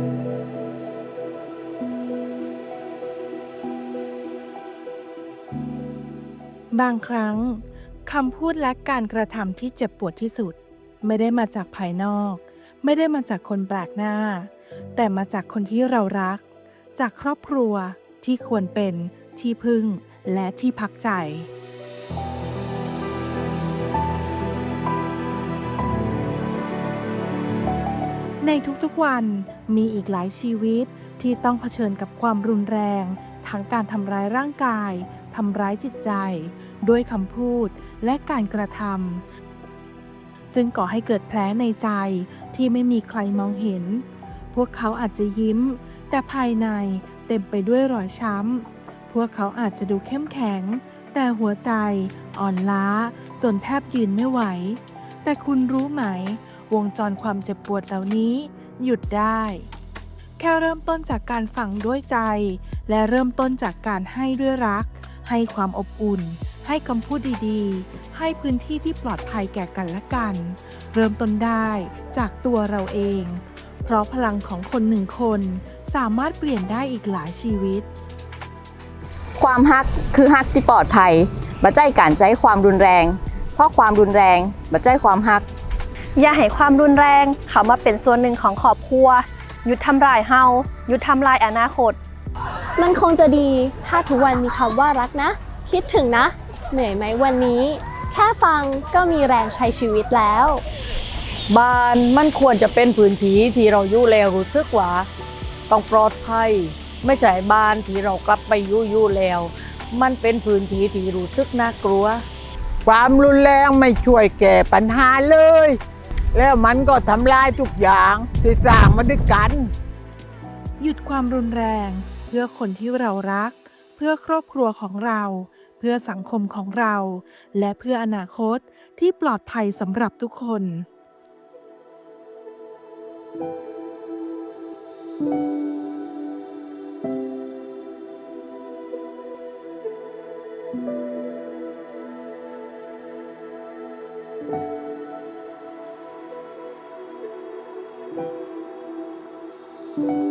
บางครั้งคำพูดและการกระทำที่เจ็บปวดที่สุด ไม่ได้มาจากภายนอก ไม่ได้มาจากคนแปลกหน้า แต่มาจากคนที่เรารัก จากครอบครัวที่ควรเป็นที่พึ่งและที่พักใจ ในทุกๆวันมีอีกหลายชีวิตที่ต้องเผชิญกับความรุนแรง ทั้งการทำร้ายร่างกาย ทำร้ายจิตใจ ด้วยคำพูดและการกระทำซึ่งก่อให้เกิดแผลในใจที่ไม่มีใครมองเห็น พวกเขาอาจจะยิ้ม แต่ภายในเต็มไปด้วยรอยช้ำ พวกเขาอาจจะดูเข้มแข็ง แต่หัวใจอ่อนล้าจนแทบยืนไม่ไหว แต่คุณรู้ไหม วงจรความเจ็บปวดเหล่านี้ หยุดได้ แค่เริ่มต้นจากการฝังด้วยใจ และเริ่มต้นจากการให้ด้วยรัก ให้ความอบอุ่น ให้คำพูดดีๆ ให้พื้นที่ที่ปลอดภัยแก่กันและกัน เริ่มต้นได้จากตัวเราเอง เพราะพลังของคนหนึ่งคนสามารถเปลี่ยนได้อีกหลายชีวิต ความฮักคือฮักที่ปลอดภัยบัจใจการใช้ความรุนแรง เพราะความรุนแรงบัจใจความฮัก อย่าให้ความรุนแรง เขามาเป็นส่วนหนึ่งของครอบครัว หยุดทำลายเฮาหยุดทำลายอนาคต มันคงจะดีถ้าทุกวันมีคำว่ารักนะ คิดถึงนะ เหนื่อยไหมวันนี้ แค่ฟังก็มีแรงใช้ชีวิตแล้ว บ้านมันควรจะเป็นพื้นที่ที่เราอยู่แล้วรู้สึกว่าต้องปลอดภัย ไม่ใช่บ้านที่เรากลับไปอยู่อยู่แล้ว มันเป็นพื้นที่ที่รู้สึกน่ากลัว ความรุนแรงไม่ช่วยแก้ปัญหาเลย แล้วมันก็ทำลายทุกอย่างที่สร้างมาด้วยกัน หยุดความรุนแรง เพื่อคนที่เรารัก เพื่อครอบครัวของเรา เพื่อสังคมของเรา และเพื่ออนาคตที่ปลอดภัยสำหรับทุกคน thank you